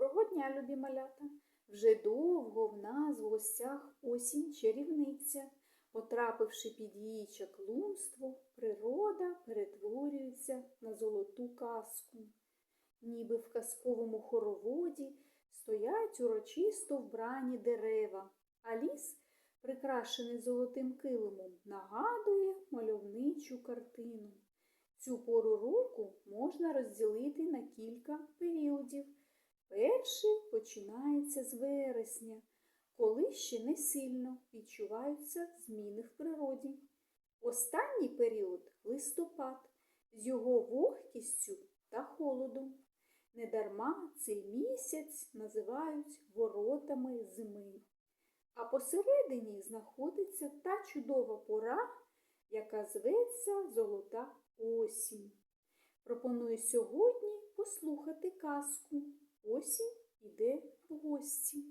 Доброго дня, любі малята! Вже довго в нас в гостях осінь чарівниця. Потрапивши під її чаклунство, природа перетворюється на золоту казку. Ніби в казковому хороводі стоять урочисто вбрані дерева, а ліс, прикрашений золотим килимом, нагадує мальовничу картину. Цю пору року можна розділити на кілька періодів. Перший починається з вересня, коли ще не сильно відчуваються зміни в природі. Останній період листопад з його вогкістю та холодом. Недарма цей місяць називають воротами зими. А посередині знаходиться та чудова пора, яка зветься Золота осінь. Пропоную сьогодні послухати казку. Осінь іде в гості.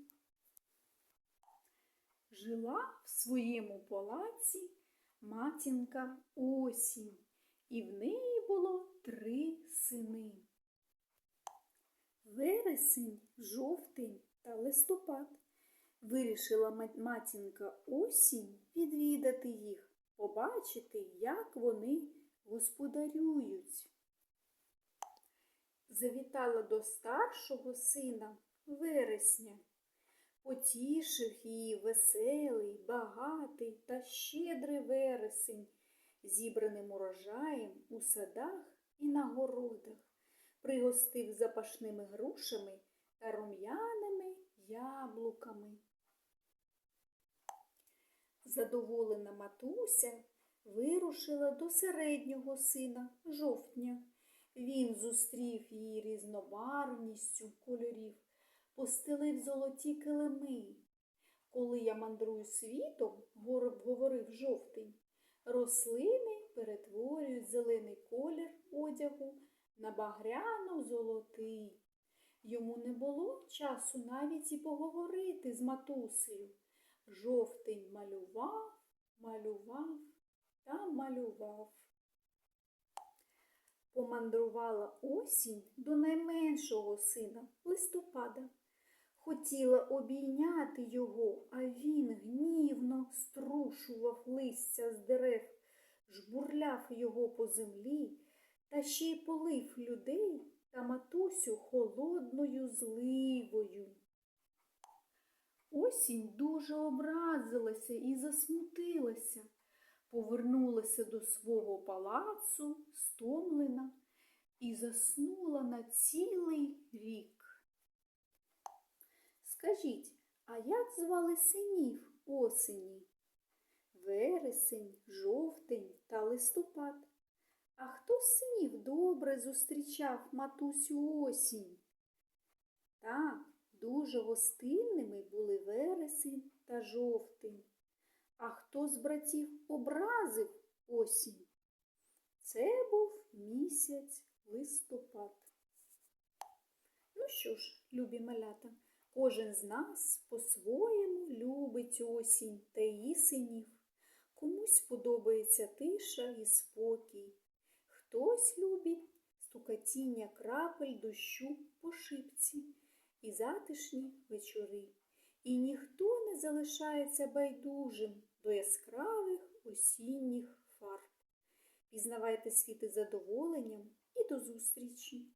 Жила в своєму палаці матінка осінь, і в неї було три сини. Вересень, жовтень та листопад. Вирішила матінка осінь відвідати їх, побачити, як вони господарюють. Завітала до старшого сина вересня, потішив її веселий, багатий та щедрий вересень, зібраним урожаєм у садах і на городах, пригостив запашними грушами та рум'яними яблуками. Задоволена матуся вирушила до середнього сина жовтня. Він зустрів її різнобарвністю кольорів, постелив золоті килими. Коли я мандрую світом, говорив жовтий, рослини перетворюють зелений колір одягу на багряно-золотий. Йому не було часу навіть і поговорити з матусею. Жовтий малював, малював та малював. Помандрувала осінь до найменшого сина листопада. Хотіла обійняти його, а він гнівно струшував листя з дерев, жбурляв його по землі та ще й полив людей та матусю холодною зливою. Осінь дуже образилася і засмутилася, повернулася до свого палацу, стомлена, і заснула на цілий рік. Скажіть, а як звали синів осені? Вересень, жовтень та листопад. А хто з синів добре зустрічав матусю осінь? Так, дуже гостинними були вересень та жовтень. А хто з братів образив осінь? Це був місяць листопад. Ну що ж, любі малята, кожен з нас по-своєму любить осінь та її синів. Комусь подобається тиша і спокій. Хтось любить стукатіння крапель дощу по шипці і затишні вечори. І ніхто не залишається байдужим до яскравих осінніх фарб. Пізнавайте світ із задоволенням і до зустрічі!